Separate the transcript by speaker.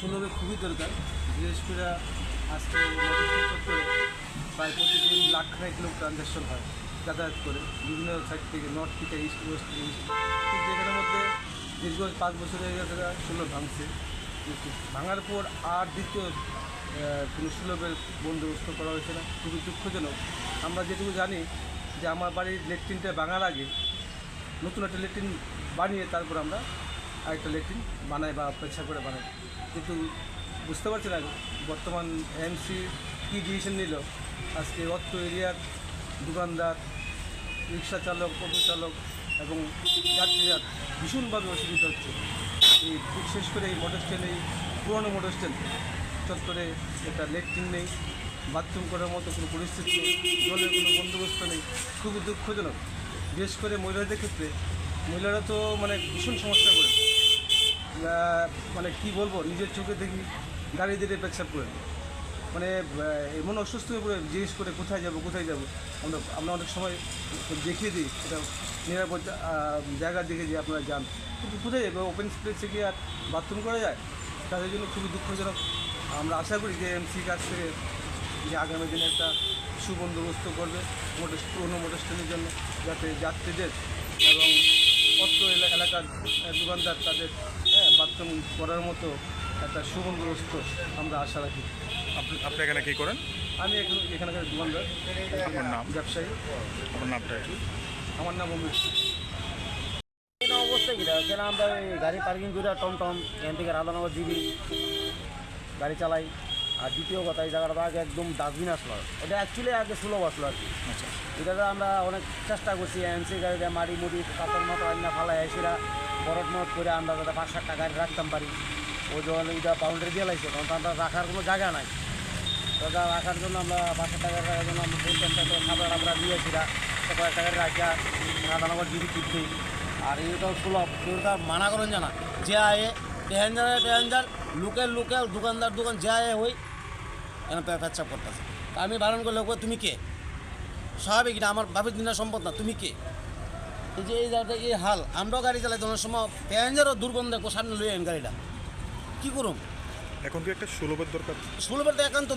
Speaker 1: সুলভে খুবই দরকার। বিশেষ করে আজকে প্রায় প্রতিদিন লাখ খানেক লোক ট্রানজ্যাকশন হয়, যাতায়াত করে। বিভিন্ন সাইড থেকে নর্থ থেকে ইস্ট, ওয়েস্ট কিন্তু এখানের মধ্যে দীর্ঘ পাঁচ বছর হয়ে গেছে সুলভ ভাঙছে। ভাঙার পর আর দ্বিতীয় কোনো সুলভের বন্দোবস্ত করা হয়েছে না। খুবই দুঃখজনক। আমরা যেটুকু জানি যে আমার বাড়ির লেট্রিনটা ভাঙার আগে নতুন একটা লেট্রিন বানিয়ে তারপর আমরা আরেকটা লেট্রিন বানায় বা পেছা করে বানায়। কিন্তু বুঝতে পারছি না, বর্তমান এমসি কী ডিসিশন নিল? আজকে অত্র এরিয়ার দোকানদার, রিক্সা চালক, অটো চালক এবং যাত্রীরা ভীষণভাবে অসুবিধা হচ্ছে। এই বিশেষ করে এই মোটর স্ট্যান্ড এই পুরনো মোটর স্ট্যান্ড চত্বরে একটা লেট্রিন নেই বাথরুম করার মতো কোনো পরিস্থিতি নেই, জলের কোনো বন্দোবস্ত নেই, খুবই দুঃখজনক। বিশেষ করে মহিলাদের ক্ষেত্রে, মহিলারা তো মানে ভীষণ সমস্যা করে মানে কি বলব নিজের চোখে দেখি গাড়ি দিতে পেচ্ছাপ করে। মানে এমন অসুস্থ হয়ে পড়ে জিজ্ঞেস করে কোথায় যাব কোথায় যাব। আমরা আমরা অনেক সময় দেখিয়ে দিই এটা নিরাপদ আহ, জায়গার দিকে যে আপনারা যান। কিন্তু কোথায় যাবে? ওপেন স্পেসে গিয়ে আর বাথরুম করা যায়? তাদের জন্য খুবই দুঃখজনক। আমরা আশা করি যে এমসি কাছ থেকে যে আগামী দিনে একটা সুবন্দোবস্ত করবে মোটর পুরনো মোটর স্ট্যান্ডের জন্য যাতে যাত্রীদের এবং অত্র এলা- এলাকার দোকানদার তাদের হ্যাঁ বাথরুম করার মতো একটা সুবন্দোবস্ত আমরা আশা রাখি।
Speaker 2: আপনি আপনি এখানে কী করেন?
Speaker 1: আমি এখন এখানকার দোকানদার
Speaker 2: আপনার নাম?
Speaker 1: ব্যবসায়ী।
Speaker 2: আপনার নামটা
Speaker 1: আমার নাম অমিত।
Speaker 3: অবস্থা কেন আমরা গাড়ি পার্কিং করে টমটম এখান থেকে রাধানগর জিবি গাড়ি চালাই। আর দ্বিতীয় কথা এই জায়গাটা আগে একদম ডাস্টবিন আসলো। এটা অ্যাকচুয়ালি আগে সুলভ আসলো আর কি।
Speaker 2: আচ্ছা।
Speaker 3: এটাতে আমরা অনেক চেষ্টা করছি এমসি গাড়িতে মাটি মুড়ি পাথর মতো আইনা ফালাই এসেরা বরফ মত করে আমরা যাতে পাঁচ সাত টাকা রাখতাম পারি ওই যখন এটা বাউন্ডারি দিয়ে লাগছে তখন তো আমরা রাখার কোনো জায়গা নাই। ওটা রাখার জন্য আমরা পাঁচ সাত টাকা রাখার জন্য আমরা বলতাম খাবার আমরা দিয়েছিলাম কয়েক টাকা রাখা রাধানগর জিবি কিনতে আর এইটাও সুলভ কেউ তার মানা করেন জানা। যে আয়ে টেহেঞ্জার টেহেঞ্জার লোকের লোকের দোকানদার দোকান যে আয়ে হই এখানে পেচ্ছাপ করতেছে। তা আমি বারণ করলে তুমি কে? স্বাভাবিক না আমার বাপের দিনের সম্পদ না তুমি কে? এই যে এই জায়গাটা এই হাল আমরাও গাড়ি চালাই তোমার সময় প্যাঞ্জারও দুর্গন্ধ সামনে লই গাড়িটা। কী করুন
Speaker 2: এখন কি একটা সুলভের দরকার?
Speaker 3: সুলভের তো একান্ত